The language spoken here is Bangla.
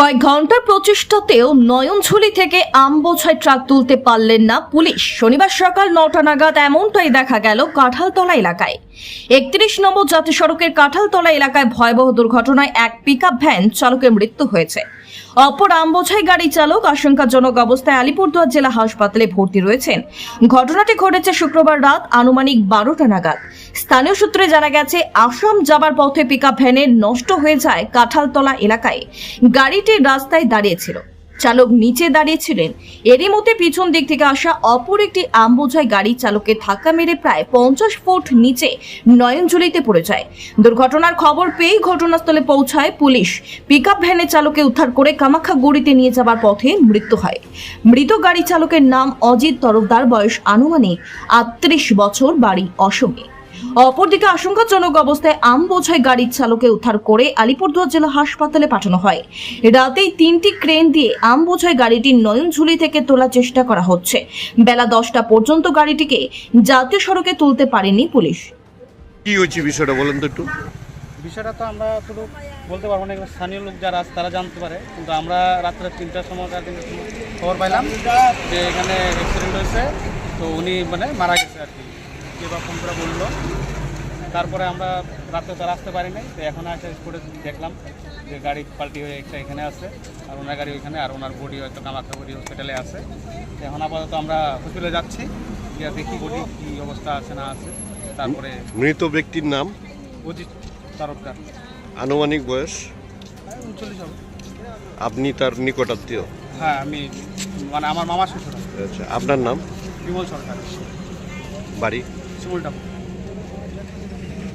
কয়েক ঘণ্টার প্রচেষ্টাতেও নয়নঝুলি থেকে আম বোঝাই ট্রাক তুলতে পারলেন না পুলিশ। শনিবার সকাল নটা নাগাদ এমনটাই দেখা গেল কাঁঠালতলা এলাকায়। একত্রিশ নম্বর জাতীয় সড়কের কাঁঠালতলা এলাকায় ভয়াবহ দুর্ঘটনায় এক পিকআপ ভ্যান চালকের মৃত্যু হয়েছে। অপর আমবোঝাই গাড়ি চালক আশঙ্কাজনক অবস্থায় আলিপুরদুয়ার জেলা হাসপাতালে ভর্তি রয়েছেন। ঘটনাটি ঘটেছে শুক্রবার রাত আনুমানিক বারোটা নাগাদ। স্থানীয় সূত্রে জানা গেছে, আসাম যাবার পথে পিকআপ ভ্যানের নষ্ট হয়ে যায় কাঁঠালতলা এলাকায়। গাড়িটি রাস্তায় দাঁড়িয়েছিল। চালক নিচে দাঁড়িয়েছিলেন। এরই মধ্যে পিছন দিক থেকে আসা অপর একটি আমবোঝাই গাড়ি চালককে ধাক্কা মেরে প্রায় পঞ্চাশ ফুট নিচে নয়নজুলিতে পড়ে যায়। দুর্ঘটনার খবর পেয়েই ঘটনাস্থলে পৌঁছায় পুলিশ। পিকআপ ভ্যানের চালককে উদ্ধার করে কামাখ্যাগুড়িতে নিয়ে যাবার পথে মৃত্যু হয়। মৃত গাড়ি চালকের নাম অজিত তরফদার, বয়স আনুমানিক আটত্রিশ বছর, বাড়ি অসমে। অপরদিকে আশঙ্কাজনক অবস্থায় আম বোঝাই গাড়ির চালকে উদ্ধার করে আলিপুরদুয়ার জেলা হাসপাতালে পাঠানো হয়। রাতেই তিনটি ক্রেন দিয়ে আম বোঝাই গাড়িটি নয়নঝুলি থেকে তোলার চেষ্টা করা হচ্ছে। বেলা দশটা পর্যন্ত গাড়িটিকে জাতীয় সড়কে তুলতে পারেনি পুলিশ। কি হয়েছে বিষয়টা বলেন তো একটু। বিষয়টা তো আমরা শুধু বলতে পারব না স্থানীয় লোক যারা আছে তারা জানতে পারে। কিন্তু আমরা রাত্রে তিনটার সময় সাড়ে তিনটার সময় খবর পাইলাম যে এখানে অ্যাক্সিডেন্ট হয়েছে তো উনি মানে মারা গেছে আর কি। কে বা ফোন করে বলল। তারপরে আমরা রাত্রে তো আসতে পারি নাই তো এখন আসে স্পটে দেখলাম যে গাড়ি পাল্টি হয়ে একটা এখানে আছে আর ওনার গাড়ি ওইখানে আর ওনার বডি হয়তো কামাখ্যা বডি হসপিটালে আছে। এখন আপাতত আমরা হসপিটালে যাচ্ছি গিয়ে দেখি বডি কী অবস্থা আছে না আছে তারপরে মৃত ব্যক্তির নাম? অজিত তারকদার আনুমানিক বয়স? উনচল্লিশ হবে। আপনি তার নিকটাত্মীয়? হ্যাঁ আমি মানে আমার মামা শ্বশুর। আচ্ছা আপনার নাম? বিমল সরকার। বাড়ি? शिमुलटप